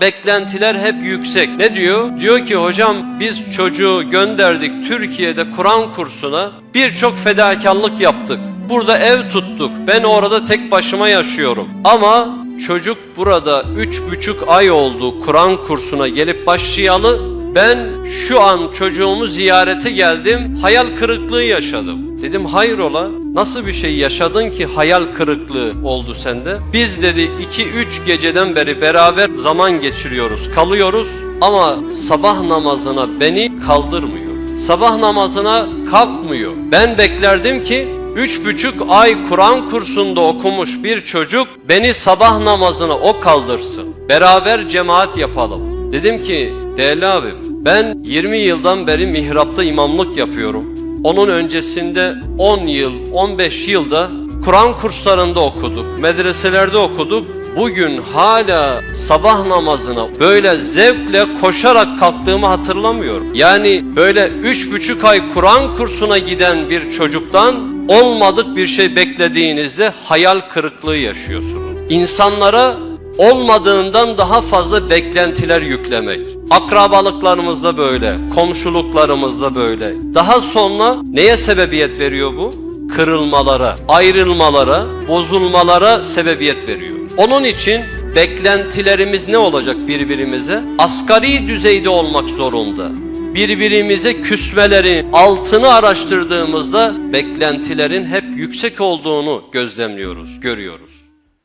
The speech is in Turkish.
Beklentiler hep yüksek. Ne diyor? Diyor ki hocam biz çocuğu gönderdik Türkiye'de Kur'an kursuna. Birçok fedakarlık yaptık. Burada ev tuttuk. Ben orada tek başıma yaşıyorum. Ama çocuk burada üç buçuk ay oldu Kur'an kursuna gelip başlayalı. Ben şu an çocuğumu ziyarete geldim. Hayal kırıklığı yaşadım. Dedim hayrola? Nasıl bir şey yaşadın ki hayal kırıklığı oldu sende? Biz dedi 2-3 geceden beri beraber zaman geçiriyoruz, kalıyoruz ama sabah namazına beni kaldırmıyor. Sabah namazına kalkmıyor. Ben beklerdim ki Üç buçuk ay Kur'an kursunda okumuş bir çocuk beni sabah namazına o kaldırsın. Beraber cemaat yapalım. Dedim ki değerli abim ben 20 yıldan beri mihrapta imamlık yapıyorum. Onun öncesinde 10 yıl, 15 yılda Kur'an kurslarında okuduk, medreselerde okuduk. Bugün hala sabah namazına böyle zevkle koşarak kalktığımı hatırlamıyorum. Yani böyle üç buçuk ay Kur'an kursuna giden bir çocuktan olmadık bir şey beklediğinizde hayal kırıklığı yaşıyorsunuz. İnsanlara olmadığından daha fazla beklentiler yüklemek. Akrabalıklarımızda böyle, komşuluklarımızda böyle. Daha sonra neye sebebiyet veriyor bu? Kırılmalara, ayrılmalara, bozulmalara sebebiyet veriyor. Onun için beklentilerimiz ne olacak birbirimize? Asgari düzeyde olmak zorunda. Birbirimize küsmelerin altını araştırdığımızda beklentilerin hep yüksek olduğunu gözlemliyoruz, görüyoruz.